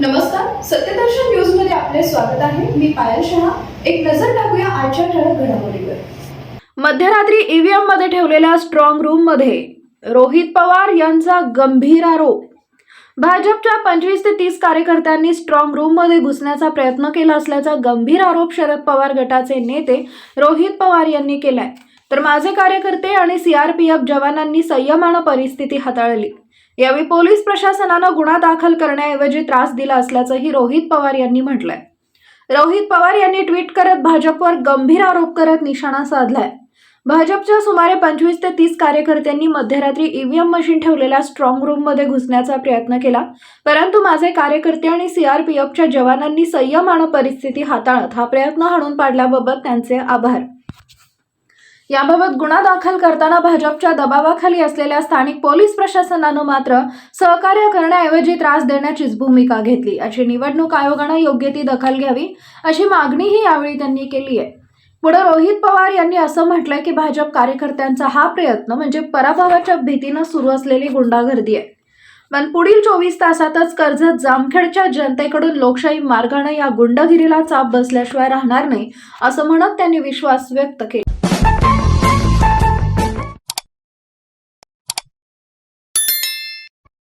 नमस्कार सत्यदर्शन न्यूजमध्ये आपले स्वागत आहे. मी पायल शहा. एक नजर टाकूया आजच्या ठळक घडामोडीवर. मध्यरात्री ईव्हीएममध्ये ठेवलेल्या स्ट्रॉंग रूममध्ये रोहित पवार यांचा गंभीर आरोप. भाजपच्या पंचवीस ते तीस कार्यकर्त्यांनी स्ट्रॉंग रूममध्ये घुसण्याचा प्रयत्न केला असल्याचा गंभीर आरोप शरद पवार गटाचे नेते रोहित पवार यांनी केलाय. तर माझे कार्यकर्ते आणि सीआरपीएफ जवानांनी संयमानं परिस्थिती हाताळली. यावेळी पोलीस प्रशासनानं गुन्हा दाखल करण्याऐवजी त्रास दिला असल्याचंही रोहित पवार यांनी म्हटलंय. रोहित पवार यांनी ट्विट करत भाजपवर गंभीर आरोप करत निशाणा साधलाय. भाजपच्या सुमारे पंचवीस ते तीस कार्यकर्त्यांनी मध्यरात्री ईव्हीएम मशीन ठेवलेल्या स्ट्रॉंग रूममध्ये घुसण्याचा प्रयत्न केला परंतु माझे कार्यकर्ते आणि सीआरपीएफच्या जवानांनी संयम आणि परिस्थिती हाताळत हा प्रयत्न हाणून पाडल्याबाबत त्यांचे आभार. याबाबत गुन्हा दाखल करताना भाजपच्या दबावाखाली असलेल्या स्थानिक पोलीस प्रशासनानं मात्र सहकार्य करण्याऐवजी त्रास देण्याचीच भूमिका घेतली. अशी निवडणूक आयोगानं योग्य ती दखल घ्यावी अशी मागणीही यावेळी त्यांनी केली आहे. पुढे रोहित पवार यांनी असं म्हटलंय की भाजप कार्यकर्त्यांचा हा प्रयत्न म्हणजे पराभवाच्या भीतीनं सुरू असलेली गुंडागर्दी आहे. पण पुढील चोवीस तासातच कर्जत जामखेडच्या जनतेकडून लोकशाही मार्गाने या गुंडगिरीला चाप बसल्याशिवाय राहणार नाही असं म्हणत त्यांनी विश्वास व्यक्त केला.